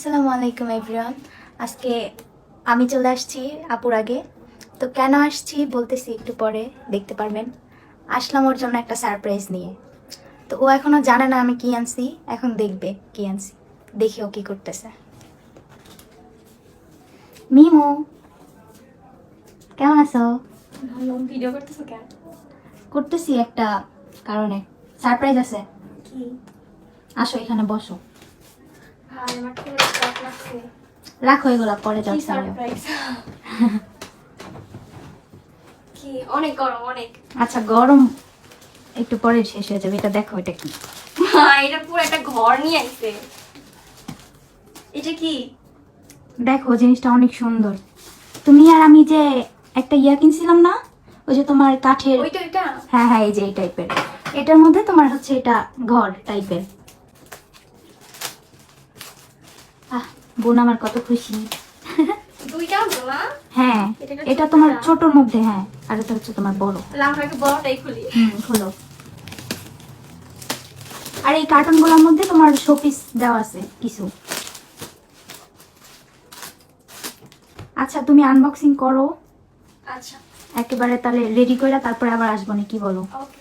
আসসালামু আলাইকুম এভরিওয়ান আজকে আমি চলে আসছি আপুর আগে। তো কেন আসছি বলতেছি একটু পরে দেখতে পারবেন। আসলাম ওর জন্য একটা সারপ্রাইজ নিয়ে। তো ও এখনও জানে না আমি কি আনছি এখন দেখবে কি আনছি। দেখি ও কি করতেছে। মিমো কেমন আছো? ভিডিও করতেছো কেন? করতেছি একটা কারণে। সারপ্রাইজ আছে। আসো এখানে বসো ভাই আমার খুব শখ লাগছে রাখো এগুলা পরে কি সারপ্রাইজ কি অনেক গরম অনেক। আচ্ছা গরম একটু পরে শেষ হয়ে যাবে এটা দেখো এটা কি? এটা পুরো একটা ঘর নিয়ে আইছে। এটা কি? দেখো জিনিসটা অনেক সুন্দর। তুমি আর আমি যে একটা ইয়া কিনছিলাম না ওই যে তোমার কাঠের হ্যাঁ হ্যাঁ এই যে এই টাইপের এটার মধ্যে তোমার হচ্ছে এটা ঘর টাইপের আহ বোন আমার কত খুশি। না হ্যাঁ এটা? তোমার ছোটর মধ্যে হ্যাঁ আর এটা হচ্ছে তোমার বড়। তাহলে বড়টাই খুলি। হুম খোলো। আর এই কার্টুনগুলোর মধ্যে তোমার শোপিস দেওয়া আছে কিছু। আচ্ছা তুমি আনবক্সিং করো। আচ্ছা। একেবারে তাহলে রেডি করে তারপরে আবার আসব না কি বলো? ওকে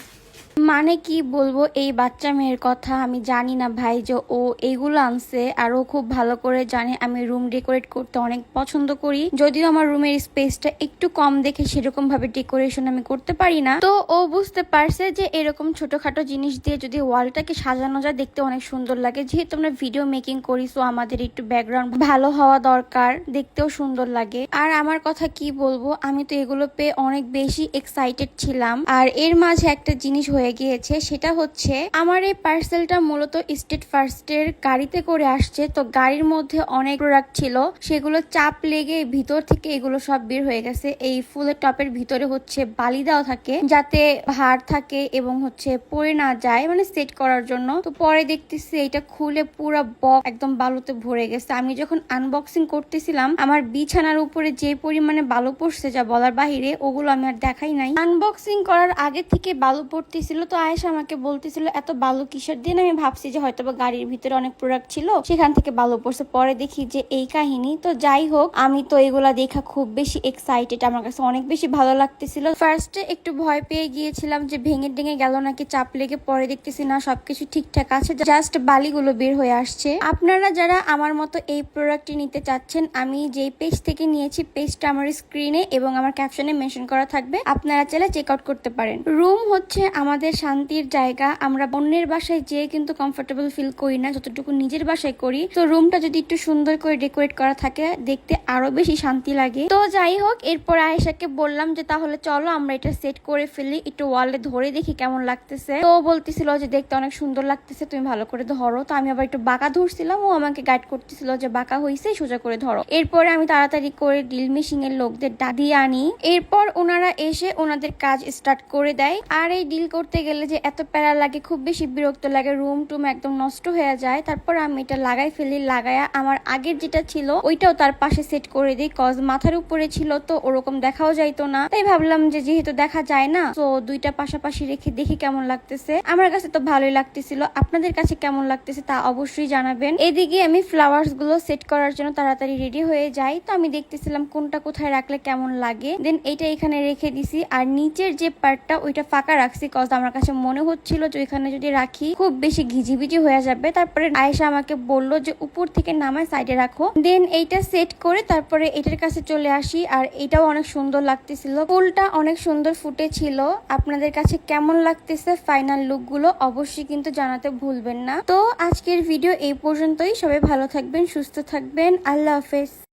মানে কি বলব? এই বাচ্চা মেয়ের কথা আমি জানি না ভাই যে ও এইগুলো আনছে আর ও খুব ভালো করে জানে। আমি রুম ডেকোরেট করতে অনেক পছন্দ করি। যদিও আমার রুমের স্পেসটা একটু কম দেখে সেরকম ভাবে ডেকোরেশন আমি করতে পারি না। তো ও বুঝতে পারছে যে এরকম ছোটখাটো জিনিস দিয়ে যদি ওয়ালটাকে সাজানো যায়, দেখতে অনেক সুন্দর লাগে। যেহেতু আমরা ভিডিও মেকিং করি সো আমাদের একটু ব্যাকগ্রাউন্ড ভালো হওয়া দরকার, দেখতেও সুন্দর লাগে। আর আমার কথা কি বলব? আমি তো এগুলো পেয়ে অনেক বেশি এক্সাইটেড ছিলাম। আর এর মাঝে একটা জিনিস হয়ে গিয়েছে, সেটা হচ্ছে আমার এই পার্সেলটা মূলত স্টেট ফার্স্টের গাড়িতে করে আসছে। তো গাড়ির মধ্যে অনেক প্রোডাক্ট ছিল, সেগুলো চাপ লেগে ভিতর থেকে এগুলো সব বের হয়ে গেছে। এই ফুলের টপের ভিতরে হচ্ছে বালি দেওয়া থাকে, যাতে ভার থাকে এবং হচ্ছে পড়ে না যায় মানে সেট করার জন্য। তো পরে দেখতেছি এটা খুলে পুরো বক একদম বালুতে ভরে গেছে। আমি যখন আনবক্সিং করতেছিলাম, আমার বিছানার উপরে যে পরিমাণে বালু পড়ছে যা বলার বাহিরে, ওগুলো আমি আর দেখাই নাই। আনবক্সিং করার আগে থেকে বালু পড়তেছিল তো আয়েশা আমাকে বলতেছিল, এত বালু কিসের দিন? আমি ভাবছি যে হয়তো বা গাড়ির ভিতরে অনেক প্রোডাক্ট ছিল, সেখান থেকে বালু পড়ছে। পরে দেখি যে এই কাহিনী, তো যাই হোক, আমি তো এগুলা দেখা খুব বেশি এক্সাইটেড আমার কাছে অনেক বেশি ভালো লাগতেছিল। ফার্স্টে একটু ভয় পেয়ে গিয়েছিলাম যে ভেঙে টেঙে গেল নাকি চাপ লেগে পরে দেখতেছি না, সবকিছু ঠিকঠাক আছে জাস্ট বালিগুলো বের হয়ে আসছে। আপনারা যারা আমার মতো এই প্রোডাক্টটি নিতে চাচ্ছেন, আমি যেই পেজ থেকে নিয়েছি পেজটা আমার স্ক্রিনে এবং আমার ক্যাপশনে মেনশন করা থাকবে, আপনারা চাইলে চেক আউট করতে পারেন। রুম হচ্ছে আমাদের শান্তির জায়গা আমরা অন্যের বাসায় যেয়ে কিন্তু কমফোর্টেবল ফিল করি না, যতটুকু নিজের বাসায় করি। তো রুমটা যদি একটু সুন্দর করে ডেকোরেট করা থাকে, দেখতে আরও বেশি শান্তি লাগে। তো যাই হোক, এরপর আয়েশাকে বললাম যে, তাহলে চলো আমরা এটা সেট করে ফেলি, একটু ওয়ালে ধরে দেখি কেমন লাগতেছে। তো বলতেছিল যে, দেখতে অনেক সুন্দর লাগতেছে, তুমি ভালো করে ধরো। তো আমি আবার একটু বাঁকা ধরছিলাম, ও আমাকে গাইড করতেছিল যে, বাঁকা হয়েছে সোজা করে ধরো। এরপরে আমি তাড়াতাড়ি করে ডিল মেশিং এর লোকদের ডাকিয়ে আনি। এরপর ওনারা এসে ওনাদের কাজ স্টার্ট করে দেয়। আর এই ডিল করতে গেলে যে এত প্যারা লাগে, খুব বেশি বিরক্ত লাগে রুম টুম একদম নষ্ট হয়ে যায়। তারপর আমি এটা লাগাই ফেলি, লাগায়া আমার আগের যেটা ছিল, ওইটাও তার পাশে সেট করে দিই কজ মাথার উপরে ছিল তো ওরকম দেখাও যাইতো না। তাই ভাবলাম যে যেহেতু দেখা যায় না, তো দুইটা পাশাপাশি রেখে দেখি কেমন লাগতেছে। আমার কাছে তো ভালোই লাগতেছিল, আপনাদের কাছে কেমন লাগতেছে তা অবশ্যই জানাবেন। এদিকে আমি ফ্লাওয়ার্সগুলো সেট করার জন্য তাড়াতাড়ি রেডি হয়ে যাই। তো আমি দেখতেছিলাম কোনটা কোথায় রাখলে কেমন লাগে। দেন এটা এখানে রেখে দিছি, আর নিচের যে পার্টটা ওইটা ফাঁকা রাখছি কজ আমার কাছে মনে হচ্ছিল যে ওইখানে যদি রাখি, খুব বেশি ঘিজিবিজি হয়ে যাবে। তারপরে আয়েশা আমাকে বলল যে উপর থেকে নামায় সাইডে রাখো। দেন এইটা সেট করে তারপরে এটার কাছে চলে আসি আর এটাও অনেক সুন্দর লাগতেছিল। ফুলটা অনেক সুন্দর ফুটেছিল। আপনাদের কাছে কেমন লাগতেছে ফাইনাল লুকগুলো অবশ্যই কিন্তু জানাতে ভুলবেন না। তো আজকের ভিডিও এই পর্যন্তই। সবাই ভালো থাকবেন, সুস্থ থাকবেন। আল্লাহ হাফেজ।